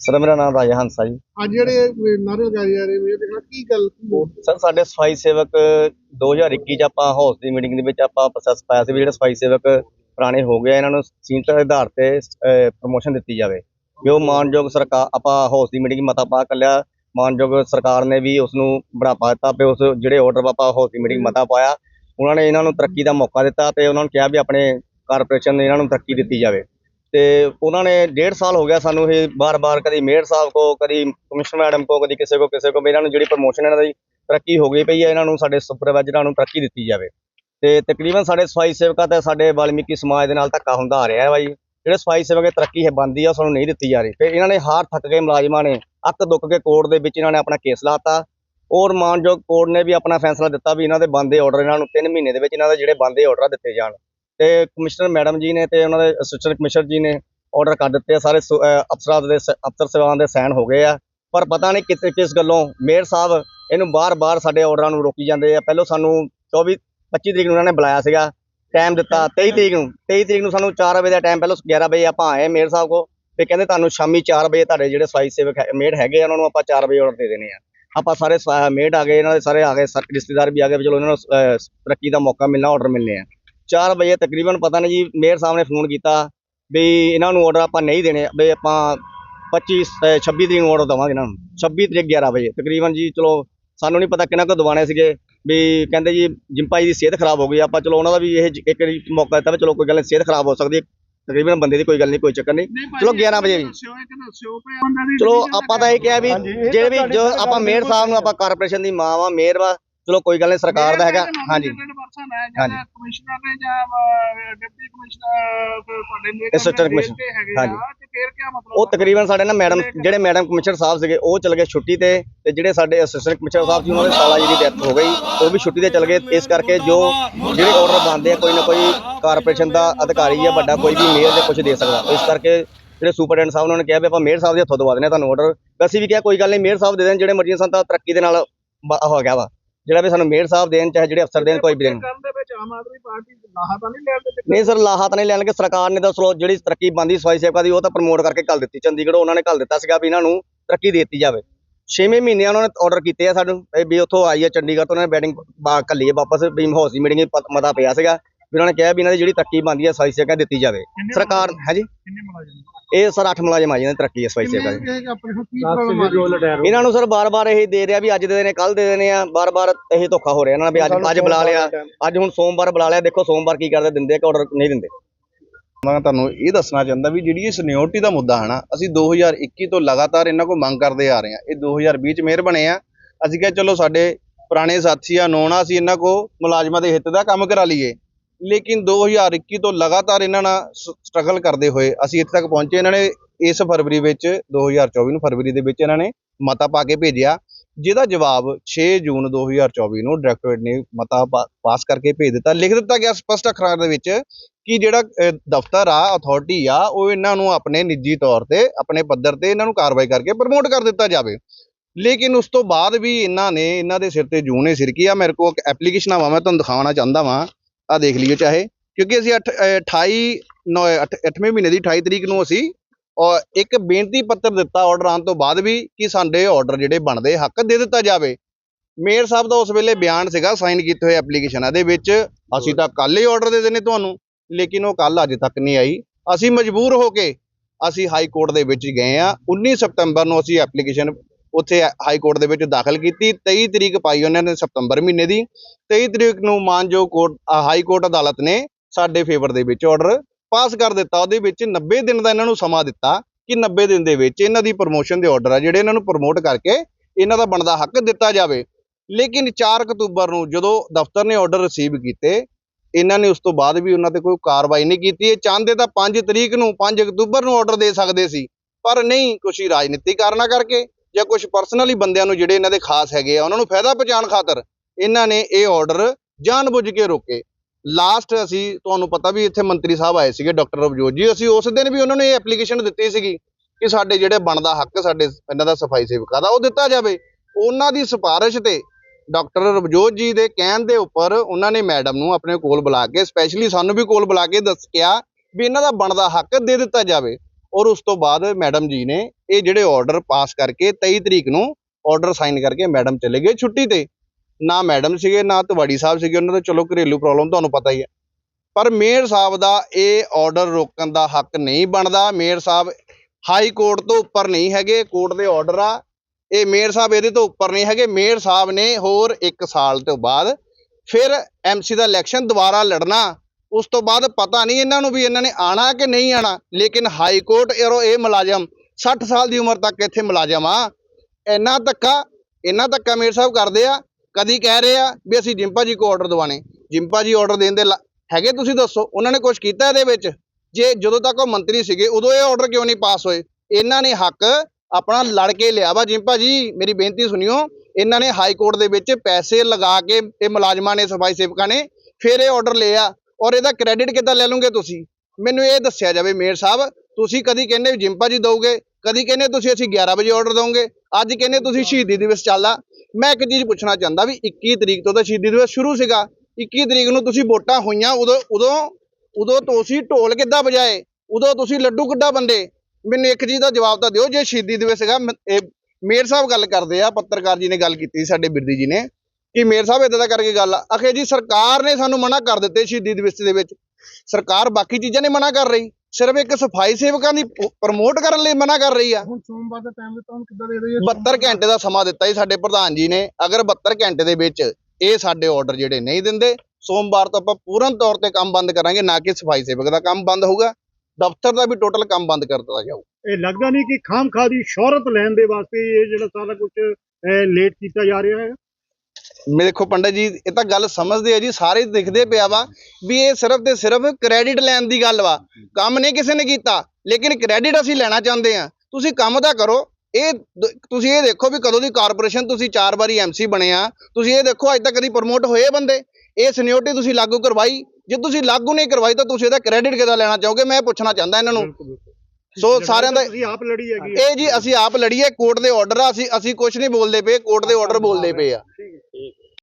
Sir ਮੇਰਾ ਨਾਮ ਰਾਜਾ ਹੰਸਾ ਜੀ। ਅੱਜ ਜਿਹੜੇ ਨਾਰੇ ਲਗਾਏ ਜਾ ਰਹੇ ਨੇ ਇਹ ਦੇਖਣਾ ਕੀ ਗੱਲ? ਸਰ ਸਾਡੇ ਸਫ਼ਾਈ ਸੇਵਕ 2021 ਚ ਆਪਾਂ ਹਾਊਸ ਦੀ ਮੀਟਿੰਗ ਦੇ ਵਿੱਚ ਆਪਾਂ ਪ੍ਰੋਸੈਸ ਪਾਇਆ ਸੀ ਵੀ ਜਿਹੜੇ ਸਫ਼ਾਈ ਸੇਵਕ ਪੁਰਾਣੇ ਹੋ ਗਏ ਇਹਨਾਂ ਨੂੰ ਸੀਨੀਅਰ ਦੇ ਆਧਾਰ ਤੇ ਪ੍ਰਮੋਸ਼ਨ ਦਿੱਤੀ ਜਾਵੇ। ਜੋ ਮਾਨਯੋਗ ਸਰਕਾਰ ਆਪਾਂ ਹਾਊਸ ਦੀ ਮੀਟਿੰਗ ਮਤਾ ਪਾ ਕਰ ਲਿਆ। ਮਾਨਯੋਗ ਸਰਕਾਰ ਨੇ ਵੀ ਉਸ ਨੂੰ ਬੜਾਪਾ ਦਿੱਤਾ ਤੇ ਉਸ ਜਿਹੜੇ ਆਰਡਰ ਆਪਾਂ ਹਾਊਸ ਦੀ ਮੀਟਿੰਗ ਮਤਾ ਪਾਇਆ ਉਹਨਾਂ ਨੇ ਇਹਨਾਂ ਨੂੰ ਤਰੱਕੀ ਦਾ ਮੌਕਾ ਦਿੱਤਾ ਤੇ ਉਹਨਾਂ ਨੂੰ ਕਿਹਾ ਵੀ ਆਪਣੇ ਕਾਰਪੋਰੇਸ਼ਨ ਨੇ ਇਹਨਾਂ ਨੂੰ ਤਰੱਕੀ ਦਿੱਤੀ ਜਾਵੇ। ਤੇ ਉਹਨਾਂ ਨੇ ਡੇਢ ਸਾਲ ਹੋ ਗਿਆ ਸਾਨੂੰ ਇਹ ਬਾਰ-ਬਾਰ ਕਦੀ ਮੇਅਰ ਸਾਹਿਬ ਕੋ, ਕਦੀ ਕਮਿਸ਼ਨਰ ਮੈਡਮ ਕੋ, ਕਦੀ ਕਿਸੇ ਕੋ ਕਿਸੇ ਕੋ, ਵੀ ਇਹਨਾਂ ਨੂੰ ਜਿਹੜੀ ਪ੍ਰਮੋਸ਼ਨ ਇਹਨਾਂ ਦੀ ਤਰੱਕੀ ਹੋ ਗਈ ਪਈ ਹੈ, ਇਹਨਾਂ ਨੂੰ ਸਾਡੇ ਸੁਪਰਵਾਈਜ਼ਰਾਂ ਨੂੰ ਤਰੱਕੀ ਦਿੱਤੀ ਜਾਵੇ। ਤੇ ਤਕਰੀਬਨ ਸਾਡੇ ਸਫ਼ਾਈ ਸੇਵਕਾਂ ਤੇ ਸਾਡੇ ਵਾਲਮੀਕੀ ਸਮਾਜ ਦੇ ਨਾਲ ਧੱਕਾ ਹੁੰਦਾ ਆ ਰਿਹਾ ਹੈ ਬਾਈ। ਜਿਹੜੇ ਸਫ਼ਾਈ ਸੇਵਕ ਦੀ ਤਰੱਕੀ ਹੈ, ਬੰਦੀ ਆ ਉਹ ਸਾਨੂੰ ਨਹੀਂ ਦਿੱਤੀ ਜਾ ਰਹੀ। ਤੇ ਇਹਨਾਂ ਨੇ ਹਾਰ ਥੱਕ ਗਏ ਮੁਲਾਜ਼ਮਾਂ ਨੇ ਅੱਕ ਦੁੱਕ ਕੇ ਕੋਰਟ ਦੇ ਵਿੱਚ ਇਹਨਾਂ ਨੇ ਆਪਣਾ ਕੇਸ ਲਾਤਾ ਔਰ ਮਾਨਯੋਗ ਕੋਰਟ ਨੇ ਵੀ ਆਪਣਾ ਫੈਸਲਾ ਦਿੱਤਾ ਵੀ ਇਹਨਾਂ ਦੇ ਬੰਦੇ ਆਰਡਰ ਇਹਨਾਂ ਨੂੰ 3 ਮਹੀਨੇ ਦੇ ਵਿੱਚ ਇਹਨਾਂ ਦੇ ਜਿਹੜੇ ਬੰਦੇ ਆਰਡਰ ਦਿੱਤੇ ਜਾਣ। ਤੇ ਕਮਿਸ਼ਨਰ ਮੈਡਮ ਜੀ ਨੇ ਤੇ ਉਹਨਾਂ ਦੇ ਅਸਿਸਟੈਂਟ ਕਮਿਸ਼ਨਰ ਜੀ ਨੇ ਆਰਡਰ ਕਰ ਦਿੱਤੇ ਆ। ਸਾਰੇ ਸੁ- ਅਹ ਅਫਸਰਾਂ ਦੇ ਸ- ਅਫਸਰ ਸੇਵਾਵਾਂ ਦੇ ਸਾਈਨ ਹੋ ਗਏ ਆ। ਪਰ ਪਤਾ ਨਹੀਂ ਕਿਤੇ ਕਿਸ ਗੱਲੋਂ ਮੇਅਰ ਸਾਹਿਬ ਇਹਨੂੰ ਬਾਰ-ਬਾਰ ਸਾਡੇ ਆਰਡਰਾਂ ਨੂੰ ਰੋਕੀ ਜਾਂਦੇ ਆ। ਪਹਿਲਾਂ ਸਾਨੂੰ 24 25 ਤਰੀਕ ਨੂੰ ਉਹਨਾਂ ਨੇ ਬੁਲਾਇਆ ਸੀਗਾ। ਟਾਈਮ ਦਿੱਤਾ। 23 ਤਰੀਕ ਨੂੰ 23 ਤਰੀਕ ਨੂੰ ਸਾਨੂੰ 4 ਵਜੇ ਦਾ ਟਾਈਮ ਪਹਿਲਾਂ 11 ਵਜੇ ਆਪਾਂ ਆਏ ਮੇਅਰ ਸਾਹਿਬ ਕੋ ਤੇ ਕਹਿੰਦੇ ਤੁਹਾਨੂੰ ਸ਼ਾਮੀ 4 ਵਜੇ ਤੁਹਾਡੇ ਜਿਹੜੇ ਸਫ਼ਾਈ ਸੇਵਕ ਹੈ- ਮੇਡ ਹੈਗੇ ਆ ਉਹਨਾਂ ਨੂੰ ਆਪਾਂ 4 ਵਜੇ ਆਰਡਰ ਦੇ ਦੇਣੇ ਆ। ਆਪਾਂ ਸਾਰੇ ਮੇਡ ਆ ਗਏ ਇਹਨਾਂ ਦੇ ਸਾਰੇ ਆ ਗਏ ਸਰ ਰਿਸ਼ਤੇਦਾਰ ਵੀ ਆ ਗਏ ਵੀ ਚਲੋ ਇਹਨਾਂ ਨੂੰ ਅਹ, ਤਰੱਕੀ ਦਾ ਮੌਕਾ ਮਿਲਣਾ ਆਰਡਰ ਮਿਲਨੇ ਆ। 4 ਵਜੇ ਤਕਰੀਬਨ ਪਤਾ ਨਹੀਂ ਜੀ ਮੇਅਰ ਸਾਹਿਬ ਨੇ ਫੋਨ ਕੀਤਾ ਵੀ ਇਹਨਾਂ ਨੂੰ ਆਰਡਰ ਆਪਾਂ ਨਹੀਂ ਦੇਣੇ ਵੀ ਆਪਾਂ 25 ਅਹ 26 ਤਰੀਕ ਨੂੰ ਆਰਡਰ ਦਵਾਂਗੇ ਇਹਨਾਂ ਨੂੰ। 26 ਤਰੀਕ 11 ਵਜੇ ਤਕਰੀਬਨ ਜੀ ਚਲੋ ਸਾਨੂੰ ਨਹੀਂ ਪਤਾ ਕਿੰਨਾ ਕੁ ਦਵਾਣੇ ਸੀਗੇ ਵੀ ਕਹਿੰਦੇ ਜੀ ਜਿੰਪਾ ਜੀ ਦੀ ਸਿਹਤ ਖਰਾਬ ਹੋ ਗਈ ਆਪਾਂ ਚਲੋ ਉਹਨਾਂ ਦਾ ਵੀ ਇਹ ਇੱਕ ਮੌਕਾ ਦਿੱਤਾ ਵੀ ਚਲੋ ਕੋਈ ਗੱਲ ਨਹੀਂ ਸਿਹਤ ਖਰਾਬ ਹੋ ਸਕਦੀ ਹੈ ਤਕਰੀਬਨ ਬੰਦੇ ਦੀ ਕੋਈ ਗੱਲ ਨਹੀਂ ਕੋਈ ਚੱਕਰ ਨਹੀਂ। ਚਲੋ 11 ਵਜੇ ਵੀ। ਚਲੋ ਆਪਾਂ ਤਾਂ ਇਹ ਕਿਹਾ ਵੀ ਜਿਹੜੇ ਵੀ ਜੋ ਆਪਾਂ ਮੇਅਰ ਸਾਹਿਬ ਨੂੰ ਆਪਾਂ ਕਾਰਪੋਰੇਸ਼ਨ ਦੀ ਮਾਂ ਵਾ ਮੇਅਰ ਵਾ ਚਲੋ ਕੋਈ ਗੱਲ ਨਹੀਂ ਸਰਕਾਰ ਦਾ ਹੈਗਾ। ਹਾਂਜੀ। ਹੈ ਹਾਂਜੀ। ਜਾਂ ਕਮਿਸ਼ਨਰ ਨੇ ਜਾਂ ਅਹ, ਡਿਪਟੀ ਕਮਿਸ਼ਨਰ ਫਿਰ ਤੁਹਾਡੇ ਮੇਰੇ Assistant commissioner, ਤੇ ਹੈਗੇ ਹਾਂਜੀ। ਆ ਤੇ ਫਿਰ ਕੀ ਮਤਲਬ ਉਹ ਤਕਰੀਬਨ ਸਾਡੇ ਨਾ ਮੈਡਮ ਜਿਹੜੇ ਮੈਡਮ ਕਮਿਸ਼ਨਰ ਸਾਹਿਬ ਸੀਗੇ ਉਹ ਚਲ ਗਏ ਛੁੱਟੀ ਤੇ ਤੇ ਜਿਹੜੇ ਸਾਡੇ ਅਸਿਸਟੈਂਟ ਕਮਿਸ਼ਨਰ ਸਾਹਿਬ ਸੀ ਉਹਨਾਂ ਦੇ ਸਾਲਾ ਜੀ ਦੀ ਡੈਥ ਹੋ ਗਈ। ਉਹ ਵੀ ਛੁੱਟੀ ਤੇ ਚਲ ਗਏ। ਇਸ ਕਰਕੇ ਜੋ ਜਿਹੜੇ ਆਰਡਰ ਬਣਦੇ ਆ ਕੋਈ ਨਾ ਕੋਈ ਕਾਰਪੋਰੇਸ਼ਨ ਦਾ ਅਧਿਕਾਰੀ ਜਾਂ ਵੱਡਾ ਕੋਈ ਵੀ ਮੇਅਰ ਜਾਂ ਕੁਝ ਦੇ ਸਕਦਾ। ਇਸ ਕਰਕੇ ਜਿਹੜੇ ਸੁਪਰਡੈਂਟ ਸਾਹਿਬ ਉਹਨਾਂ ਨੇ ਕਿਹਾ ਵੀ ਆਪਾਂ ਮੇਅਰ ਸਾਹਿਬ ਦੇ ਹੱਥੋਂ ਦਵਾ ਦਿੰਦੇ ਹਾਂ ਤੁਹਾਨੂੰ ਆਰਡਰ ਅਸੀਂ ਵੀ ਕਿਹਾ ਕੋਈ ਗੱਲ ਨਹੀਂ ਮੇਅਰ ਸਾਹਿਬ ਦੇ ਦੇਣ ਜਿਹੜੇ ਮਰਜ਼ੀ ਸੰਤਾ ਤਰੱਕੀ ਦੇ ਨਾਲ ਬ- ਹੋ ਗਿਆ ਵਾ। ਜਿਹੜਾ ਵੀ ਸਾਨੂੰ ਮੇਅਰ ਸਾਹਿਬ ਦੇਣ ਚਾਹੇ ਜਿਹੜੇ ਅਫਸਰ ਦੇਣ ਕੋਈ ਵੀ ਦੇਣ। ਕਰਨ ਦੇ ਵਿੱਚ ਆਮ ਆਦਮੀ ਪਾਰਟੀ ਲਾਹਾ ਤਾਂ ਨਹੀਂ ਲੈਣ ਦੇ ਨਹੀਂ ਸਰ ਲਾਹਾ ਤਾਂ ਨਹੀਂ ਲੈਣਗੇ ਸਰਕਾਰ ਨੇ ਤਾਂ ਚਲੋ ਜਿਹੜੀ ਤਰੱਕੀ ਬੰਦੀ ਸਫ਼ਾਈ ਸੇਵਕਾਂ ਦੀ ਉਹ ਤਾਂ ਪ੍ਰਮੋਟ ਕਰਕੇ ਕੱਲ ਦਿੱਤੀ। ਚੰਡੀਗੜ੍ਹ ਉਹਨਾਂ ਨੇ ਕੱਲ ਦਿੱਤਾ ਸੀਗਾ ਵੀ ਇਹਨਾਂ ਨੂੰ ਤਰੱਕੀ ਦੇ ਦਿੱਤੀ ਜਾਵੇ। ਛੇਵੇਂ ਮਹੀਨੇ ਉਹਨਾਂ ਨੇ ਆਰਡਰ ਕੀਤੇ ਆ ਸਾਨੂੰ ਵੀ ਉੱਥੋਂ ਆਈ ਹੈ ਚੰਡੀਗੜ੍ਹ ਤੋਂ ਉਹਨਾਂ ਨੇ ਬੈਟਿੰਗ ਕੱਲੀ ਹੈ ਵਾਪਸ ਵੀ ਹਾਊਸ ਦੀ ਮੀਟਿੰਗ ਮਤਾ ਪਿਆ ਸੀਗਾ ਵੀ ਉਹਨਾਂ ਨੇ ਕਿਹਾ ਵੀ ਇਹਨਾਂ ਦੀ ਜਿਹੜੀ ਤਰੱਕੀ ਬੰਦੀ ਹੈ ਸਫ਼ਾਈ ਸੇਵਕਾਂ ਦਿੱਤੀ ਜਾਵੇ। ਸਰਕਾਰ ਹੈ ਜੀ? ਇਹ ਸਰ 8 ਮੁਲਾਜ਼ਮ ਆ ਜਾਂਦੇ ਤਰੱਕੀ ਹੈ ਸਫ਼ਾਈ ਸੇਵਕਾਂ ਦੀ ਇਹ ਆਪਣੇ ਹੁਣ ਕੀ ਪ੍ਰੋਬਲਮ ਆ ਰਹੀ? ਹੈ? ਇਹਨਾਂ ਨੂੰ ਸਰ ਬਾਰ-ਬਾਰ ਇਹ ਦੇ ਰਿਹਾ ਵੀ ਅੱਜ ਦੇ ਦੇਣੇ ਕੱਲ ਦੇ ਦੇਣੇ ਆ ਬਾਰ-ਬਾਰ ਇਹ ਧੋਖਾ ਹੋ ਰਿਹਾ ਇਹਨਾਂ ਨਾਲ ਵੀ ਅੱਜ ਅੱਜ ਬੁਲਾ ਲਿਆ ਅੱਜ ਹੁਣ ਸੋਮਵਾਰ ਬੁਲਾ ਲਿਆ ਦੇਖੋ ਸੋਮਵਾਰ ਕੀ ਕਰਦੇ ਦਿੰਦੇ ਕਿ ਆਰਡਰ ਨਹੀਂ ਦਿੰਦੇ। ਮੈਂ ਤੁਹਾਨੂੰ ਇਹ ਦੱਸਣਾ ਚਾਹੁੰਦਾ ਵੀ ਜਿਹੜੀ ਇਹ ਸੀਨੀਅਰਟੀ ਦਾ ਮੁੱਦਾ ਹੈ ਨਾ ਅਸੀਂ 2021 ਤੋਂ ਲਗਾਤਾਰ ਇਹਨਾਂ ਕੋਲ ਮੰਗ ਕਰਦੇ ਆ ਰਹੇ ਹਾਂ। ਇਹ 2020 ਚ ਮੇਅਰ ਬਣੇ ਆ। ਅਸੀਂ ਕਿਹਾ ਚਲੋ ਸਾਡੇ ਪੁਰਾਣੇ ਸਾਥੀ ਆ ਨੋਣਾ ਅਸੀਂ ਇਹਨਾਂ ਕੋ ਮੁਲਾਜ਼ਮਾਂ ਦੇ ਹਿੱਤ ਦਾ ਕੰਮ ਕਰਾ ਲਈਏ। ਲੇਕਿਨ 2021 ਤੋਂ ਲਗਾਤਾਰ ਇਹਨਾਂ ਨਾਲ ਸਟਰਗਲ ਕਰਦੇ ਹੋਏ ਅਸੀਂ ਇੱਥੇ ਤੱਕ ਪਹੁੰਚੇ। ਇਹਨਾਂ ਨੇ ਇਸ ਫਰਵਰੀ ਵਿੱਚ 2024 ਨੂੰ ਫਰਵਰੀ ਦੇ ਵਿੱਚ ਇਹਨਾਂ ਨੇ ਮਤਾ ਪਾ ਕੇ ਭੇਜਿਆ। ਜਿਹਦਾ ਜਵਾਬ 6 ਜੂਨ 2024 ਨੂੰ ਡਾਇਰੈਕਟੋਰੇਟ ਨੇ ਮਤਾ ਪਾਸ ਕਰਕੇ ਭੇਜ ਦਿੱਤਾ। ਲਿਖ ਦਿੱਤਾ ਗਿਆ ਸਪਸ਼ਟ ਅੱਖਰਾਂ ਦੇ ਵਿੱਚ ਕਿ ਜਿਹੜਾ ਦਫ਼ਤਰ ਆ ਅਥਾਰਟੀ ਆ, ਉਹ ਇਹਨਾਂ ਨੂੰ ਆਪਣੇ ਨਿੱਜੀ ਤੌਰ ਤੇ, ਆਪਣੇ ਪੱਧਰ ਤੇ ਇਹਨਾਂ ਨੂੰ ਕਾਰਵਾਈ ਕਰਕੇ ਪ੍ਰਮੋਟ ਕਰ ਦਿੱਤਾ ਜਾਵੇ। ਲੇਕਿਨ ਉਸ ਤੋਂ ਬਾਅਦ ਵੀ ਇਹਨਾਂ ਨੇ, ਇਹਨਾਂ ਦੇ ਸਿਰ ਤੇ ਜੂਨੇ ਸਿਰ ਕੀ ਆ। ਮੇਰੇ ਕੋਲ ਇੱਕ ਐਪਲੀਕੇਸ਼ਨ ਆਵਾ ਮੈਂ ਤੁਹਾਨੂੰ ਦਿਖਾਉਣਾ ਚਾਹੁੰਦਾ ਵਾਂ। ਆ ਦੇਖ ਲਿਓ ਚਾਹੇ, ਕਿਉਂਕਿ ਅਸੀਂ 28 8ਵੇਂ ਮਹੀਨੇ ਦੀ 28 ਤਰੀਕ ਨੂੰ ਅਸੀਂ ਔਰ ਇੱਕ ਬੇਨਤੀ ਪੱਤਰ ਦਿੱਤਾ ਆਰਡਰ ਆਉਣ ਤੋਂ ਬਾਅਦ ਵੀ ਕਿ ਸਾਡੇ ਆਰਡਰ ਜਿਹੜੇ ਬਣਦੇ, ਹੱਕ ਦੇ ਦਿੱਤਾ ਜਾਵੇ। ਮੇਅਰ ਸਾਹਿਬ ਦਾ ਉਸ ਵੇਲੇ ਬਿਆਨ ਸੀਗਾ ਸਾਈਨ ਕੀਤੇ ਹੋਏ ਐਪਲੀਕੇਸ਼ਨਾਂ ਦੇ ਵਿੱਚ ਅਸੀਂ ਤਾਂ ਕੱਲ ਹੀ ਆਰਡਰ ਦੇ ਦੇਣੇ ਤੁਹਾਨੂੰ, ਲੇਕਿਨ ਉਹ ਕੱਲ ਅੱਜ ਤੱਕ ਨਹੀਂ ਆਈ। ਅਸੀਂ ਮਜਬੂਰ ਹੋ ਕੇ ਅਸੀਂ ਹਾਈ ਕੋਰਟ ਦੇ ਵਿੱਚ ਗਏ ਆ 19 ਸਤੰਬਰ ਨੂੰ ਅਸੀਂ ਐਪਲੀਕੇਸ਼ਨ ਉੱਥੇ ਹਾਈ ਕੋਰਟ ਦੇ ਵਿੱਚ ਦਾਖਲ ਕੀਤੀ। 23 ਤਰੀਕ ਪਾਈ ਉਹਨਾਂ ਨੇ ਸਤੰਬਰ ਮਹੀਨੇ ਦੀ। 23 ਤਰੀਕ ਨੂੰ ਮਾਨਯੋਗ ਕੋਰਟ ਹਾਈ ਕੋਰਟ ਅਦਾਲਤ ਨੇ ਸਾਡੇ ਫੇਵਰ ਦੇ ਵਿੱਚ ਆਰਡਰ ਪਾਸ ਕਰ ਦਿੱਤਾ। ਉਹਦੇ ਵਿੱਚ 90 ਦਿਨ ਦਾ ਇਹਨਾਂ ਨੂੰ ਸਮਾਂ ਦਿੱਤਾ ਕਿ 90 ਦਿਨ ਦੇ ਵਿੱਚ ਇਹਨਾਂ ਦੀ ਪ੍ਰਮੋਸ਼ਨ ਦੇ ਆਰਡਰ ਆ, ਜਿਹੜੇ ਇਹਨਾਂ ਨੂੰ ਪ੍ਰਮੋਟ ਕਰਕੇ ਇਹਨਾਂ ਦਾ ਬਣਦਾ ਹੱਕ ਦਿੱਤਾ ਜਾਵੇ। ਲੇਕਿਨ 4 ਅਕਤੂਬਰ ਨੂੰ ਜਦੋਂ ਦਫ਼ਤਰ ਨੇ ਆਰਡਰ ਰਿਸੀਵ ਕੀਤੇ, ਇਹਨਾਂ ਨੇ ਉਸ ਤੋਂ ਬਾਅਦ ਵੀ ਉਹਨਾਂ ਤੇ ਕੋਈ ਕਾਰਵਾਈ ਨਹੀਂ ਕੀਤੀ। ਇਹ ਚਾਹੁੰਦੇ ਤਾਂ 5 ਤਰੀਕ ਨੂੰ 5 ਅਕਤੂਬਰ ਨੂੰ ਆਰਡਰ ਦੇ ਸਕਦੇ ਸੀ, ਪਰ ਨਹੀਂ, ਕੁਛ ਹੀ ਰਾਜਨੀਤਿਕ ਕਾਰਨਾਂ ਕਰਕੇ ਜਾਂ ਕੁਝ ਪਰਸਨਲੀ ਬੰਦਿਆਂ ਨੂੰ ਜਿਹੜੇ ਇਹਨਾਂ ਦੇ ਖਾਸ ਹੈਗੇ ਆ, ਉਹਨਾਂ ਨੂੰ ਫਾਇਦਾ ਪਹੁੰਚਾਉਣ ਖਾਤਰ ਇਹਨਾਂ ਨੇ ਇਹ ਆਰਡਰ ਜਾਣਬੁੱਝ ਕੇ ਰੋਕੇ। ਲਾਸਟ ਅਸੀਂ ਤੁਹਾਨੂੰ ਪਤਾ ਵੀ ਇੱਥੇ ਮੰਤਰੀ ਸਾਹਿਬ ਆਏ ਸੀਗੇ ਡਾਕਟਰ ਰਵਜੋਤ ਜੀ, ਅਸੀਂ ਉਸ ਦਿਨ ਵੀ ਉਹਨਾਂ ਨੂੰ ਇਹ ਐਪਲੀਕੇਸ਼ਨ ਦਿੱਤੀ ਸੀਗੀ ਕਿ ਸਾਡੇ ਜਿਹੜੇ ਬਣਦਾ ਹੱਕ, ਸਾਡੇ ਇਹਨਾਂ ਦਾ ਸਫ਼ਾਈ ਸੇਵਕਾਂ ਦਾ, ਉਹ ਦਿੱਤਾ ਜਾਵੇ। ਉਹਨਾਂ ਦੀ ਸਿਫਾਰਿਸ਼ ਤੇ ਡਾਕਟਰ ਰਵਜੋਤ ਜੀ ਦੇ ਕਹਿਣ ਦੇ ਉੱਪਰ ਉਹਨਾਂ ਨੇ ਮੈਡਮ ਨੂੰ ਆਪਣੇ ਕੋਲ ਬੁਲਾ ਕੇ ਸਪੈਸ਼ਲੀ ਸਾਨੂੰ ਵੀ ਕੋਲ ਬੁਲਾ ਕੇ ਦੱਸ, ਕਿਹਾ ਵੀ ਇਹਨਾਂ ਦਾ ਬਣਦਾ ਹੱਕ ਦੇ ਦਿੱਤਾ ਜਾਵੇ। ਔਰ ਉਸ ਤੋਂ ਬਾਅਦ ਮੈਡਮ ਜੀ ਨੇ ਇਹ ਜਿਹੜੇ ਆਰਡਰ ਪਾਸ ਕਰਕੇ 23 ਤਰੀਕ ਨੂੰ ਆਰਡਰ ਸਾਈਨ ਕਰਕੇ ਮੈਡਮ ਚਲੇ ਗਏ ਛੁੱਟੀ ਤੇ। ਨਾ ਮੈਡਮ ਸੀਗੇ, ਨਾ ਤਵਾੜੀ ਸਾਹਿਬ ਸੀਗੇ, ਉਹਨਾਂ ਦਾ ਚਲੋ ਘਰੇਲੂ ਪ੍ਰੋਬਲਮ ਤੁਹਾਨੂੰ ਪਤਾ ਹੀ ਹੈ। ਪਰ ਮੇਅਰ ਸਾਹਿਬ ਦਾ ਇਹ ਆਰਡਰ ਰੋਕਣ ਦਾ ਹੱਕ ਨਹੀਂ ਬਣਦਾ। ਮੇਅਰ ਸਾਹਿਬ ਹਾਈ ਕੋਰਟ ਤੋਂ ਉੱਪਰ ਨਹੀਂ ਹੈਗੇ ਕੋਰਟ ਦੇ ਆਰਡਰ ਆ। ਇਹ ਮੇਅਰ ਸਾਹਿਬ ਇਹਦੇ ਤੋਂ ਉੱਪਰ ਨਹੀਂ ਹੈਗੇ। ਮੇਅਰ ਸਾਹਿਬ ਨੇ ਹੋਰ 1 ਸਾਲ ਤੋਂ ਬਾਅਦ ਫਿਰ ਐਮਸੀ ਦਾ ਇਲੈਕਸ਼ਨ ਦੁਬਾਰਾ ਲੜਨਾ ਉਸ ਤੋਂ ਬਾਅਦ ਪਤਾ ਨਹੀਂ ਇਹਨਾਂ ਨੂੰ ਵੀ ਇਹਨਾਂ ਨੇ ਆਣਾ ਕਿ ਨਹੀਂ ਆਣਾ ਲੇਕਿਨ ਹਾਈ ਕੋਰਟ ਇਹੋ ਇਹ ਮੁਲਾਜ਼ਮ 60 ਸਾਲ ਦੀ ਉਮਰ ਤੱਕ ਇੱਥੇ ਮੁਲਾਜ਼ਮ ਆ। ਇੰਨਾ ਧੱਕਾ ਇੰਨਾ ਧੱਕਾ ਮੇਰ ਸਾਹਿਬ ਕਰਦੇ ਆ, ਕਦੀ ਕਹਿ ਰਹੇ ਆ ਵੀ ਅਸੀਂ ਜਿੰਪਾ ਜੀ ਕੋ ਆਰਡਰ ਦਵਾਣੇ ਜਿੰਪਾ ਜੀ ਆਰਡਰ ਦੇਣ ਦੇ ਲਾ- ਹੈਗੇ ਤੁਸੀਂ ਦੱਸੋ, ਉਹਨਾਂ ਨੇ ਕੁਝ ਕੀਤਾ ਇਹਦੇ ਵਿੱਚ? ਜੇ ਜਦੋਂ ਤੱਕ ਉਹ ਮੰਤਰੀ ਸੀਗੇ, ਉਦੋਂ ਇਹ ਆਰਡਰ ਕਿਉਂ ਨਹੀਂ ਪਾਸ ਹੋਏ? ਇਹਨਾਂ ਨੇ ਹੱਕ ਆਪਣਾ ਲੜ ਕੇ ਲਿਆ ਵਾ ਜਿੰਪਾ ਜੀ, ਮੇਰੀ ਬੇਨਤੀ ਸੁਣਿਓ, ਇਹਨਾਂ ਨੇ ਹਾਈ ਕੋਰਟ ਦੇ ਵਿੱਚ ਪੈਸੇ ਲਗਾ ਕੇ ਇਹ ਮੁਲਾਜ਼ਮਾਂ ਨੇ, ਸਫ਼ਾਈ ਸੇਵਕਾਂ ਨੇ, ਫਿਰ ਇਹ ਆਰਡਰ ਲਿਆ ਔਰ ਇਹਦਾ ਕ੍ਰੈਡਿਟ ਕਿੱਦਾਂ ਲੈ ਲਓਗੇ ਤੁਸੀਂ? ਮੈਨੂੰ ਇਹ ਦੱਸਿਆ ਜਾਵੇ ਮੇਅਰ ਸਾਹਿਬ ਤੁਸੀਂ ਕਦੀ ਕਹਿੰਦੇ ਜਿੰਪਾ ਜੀ ਦਓਗੇ ਕਦੀ ਕਹਿੰਦੇ ਤੁਸੀਂ ਅਸੀਂ 11 ਵਜੇ ਆਰਡਰ ਦਵਾਂਗੇ ਅੱਜ ਕਹਿੰਦੇ ਤੁਸੀਂ ਸ਼ਹੀਦੀ ਦਿਵਸ ਚੱਲਦਾ। ਮੈਂ ਇੱਕ ਚੀਜ਼ ਪੁੱਛਣਾ ਚਾਹੁੰਦਾ ਵੀ 21 ਤਰੀਕ ਤੋਂ ਤਾਂ ਸ਼ਹੀਦੀ ਦਿਵਸ ਸ਼ੁਰੂ ਸੀਗਾ 21 ਤਰੀਕ ਨੂੰ ਤੁਸੀਂ ਵੋਟਾਂ ਹੋਈਆਂ ਉਦੋਂ ਉਦੋਂ ਉਦੋਂ ਤੁਸੀਂ ਢੋਲ ਕਿੱਦਾਂ ਵਜਾਏ? ਉਦੋਂ ਤੁਸੀਂ ਲੱਡੂ ਕਿੱਦਾਂ ਵੰਡੇ? ਮੈਨੂੰ ਇੱਕ ਚੀਜ਼ ਦਾ ਜਵਾਬ ਤਾਂ ਦਿਓ ਜੇ ਸ਼ਹੀਦੀ ਦਿਵਸ ਹੈਗਾ ਮੇਅਰ ਸਾਹਿਬ ਗੱਲ ਕਰਦੇ ਆ ਪੱਤਰਕਾਰ ਜੀ ਨੇ ਗੱਲ ਕੀਤੀ ਸਾਡੇ ਬਿਰਦੀ ਜੀ ਨੇ। ਕਿ ਮੇਅਰ ਸਾਹਿਬ ਇਦਾਂ ਦਾ ਕਰਕੇ ਗੱਲ ਆ। ਅਖੇ ਜੀ ਸਰਕਾਰ ਨੇ ਸਾਨੂੰ ਮਨਾ ਕਰ ਦਿੱਤੇ ਸ਼ਹੀਦੀ ਦਿਵਸ ਦੇ ਵਿੱਚ। ਸਰਕਾਰ ਬਾਕੀ ਚੀਜ਼ਾਂ ਨੇ ਮਨਾ ਕਰ ਰਹੀ। ਸਿਰਫ ਇੱਕ ਸਫ਼ਾਈ ਸੇਵਕਾਂ ਦੀ ਪ੍ਰਮੋਟ ਕਰਨ ਲਈ ਮਨਾ ਕਰ ਰਹੀ ਆ। ਹੁਣ ਸੋਮਵਾਰ ਦਾ ਟਾਈਮ ਦਿੱਤਾ ਹੁਣ ਕਿੱਦਾਂ ਦੇ ਰਹੀ ਹੈ? 72 ਘੰਟੇ ਦਾ ਸਮਾਂ ਦਿੱਤਾ ਜੀ ਸਾਡੇ ਪ੍ਰਧਾਨ ਜੀ ਨੇ। ਅਗਰ 72 ਘੰਟੇ ਦੇ ਵਿੱਚ ਇਹ ਸਾਡੇ ਆਰਡਰ ਜਿਹੜੇ ਨਹੀਂ ਦਿੰਦੇ ਸੋਮਵਾਰ ਤੋਂ ਆਪਾਂ ਪੂਰਨ ਤੌਰ ਤੇ ਕੰਮ ਬੰਦ ਕਰਾਂਗੇ ਨਾ ਕਿ ਸਫ਼ਾਈ ਸੇਵਕ ਦਾ ਕੰਮ ਬੰਦ ਹੋਊਗਾ। ਦਫ਼ਤਰ ਦਾ ਵੀ ਟੋਟਲ ਕੰਮ ਬੰਦ ਕਰ ਦਿੱਤਾ ਜਾਊ। ਇਹ ਲੱਗਦਾ ਨਹੀਂ ਕਿ ਖਾਮਖਾ ਦੀ ਸ਼ੋਹਰਤ ਲੈਣ ਦੇ ਵਾਸਤੇ ਇਹ ਜਿਹੜਾ ਸਾਰਾ ਕੁਝ ਲੇਟ ਕੀਤਾ ਜਾ ਰਿਹਾ ਹੈ। ਮੇਰੇ ਦੇਖੋ ਪੰਡਤ ਜੀ ਇਹ ਤਾਂ ਗੱਲ ਸਮਝਦੇ ਆ ਜੀ ਸਾਰੇ ਦਿਖਦੇ ਪਿਆ ਵਾ ਵੀ ਇਹ ਸਿਰਫ ਤੇ ਸਿਰਫ ਕ੍ਰੈਡਿਟ ਲੈਣ ਦੀ ਗੱਲ ਵਾ। ਕੰਮ ਨਹੀਂ ਕਿਸੇ ਨੇ ਕੀਤਾ ਲੇਕਿਨ ਕ੍ਰੈਡਿਟ ਅਸੀਂ ਲੈਣਾ ਚਾਹੁੰਦੇ ਆ। ਤੁਸੀਂ ਕੰਮ ਤਾਂ ਕਰੋ ਇਹ ਤੁਸੀਂ ਇਹ ਦੇਖੋ ਵੀ ਕਦੋਂ ਦੀ ਕਾਰਪੋਰੇਸ਼ਨ ਤੁਸੀਂ ਚਾਰ ਵਾਰੀ ਐਮਸੀ ਬਣੇ ਆ। ਤੁਸੀਂ ਇਹ ਦੇਖੋ ਅੱਜ ਤੱਕ ਕਦੀ ਪ੍ਰਮੋਟ ਹੋਏ ਬੰਦੇ। ਇਹ ਸੀਨੀਅਰਟੀ ਤੁਸੀਂ ਲਾਗੂ ਕਰਵਾਈ। ਜੇ ਤੁਸੀਂ ਲਾਗੂ ਨਹੀਂ ਕਰਵਾਈ ਤਾਂ ਤੁਸੀਂ ਇਹਦਾ ਕ੍ਰੈਡਿਟ ਕਿੱਦਾਂ ਲੈਣਾ ਚਾਹੋਗੇ? ਮੈਂ ਪੁੱਛਣਾ ਚਾਹੁੰਦਾ ਇਹਨਾਂ ਨੂੰ। ਸੋ ਸਾਰਿਆਂ ਦਾ ਤੁਸੀਂ ਆਪ ਲੜੀ ਹੈਗੀ ਹੈ। ਇਹ ਜੀ ਅਸੀਂ ਆਪ ਲੜੀਏ ਕੋਰਟ ਦੇ ਆਰਡਰ ਆ ਅਸੀਂ ਅਸੀਂ ਕੁਝ ਨਹੀਂ ਬੋਲਦੇ ਪਏ ਕੋਰਟ ਦੇ ਆਰਡਰ ਬੋਲਦੇ ਪਏ ਆ।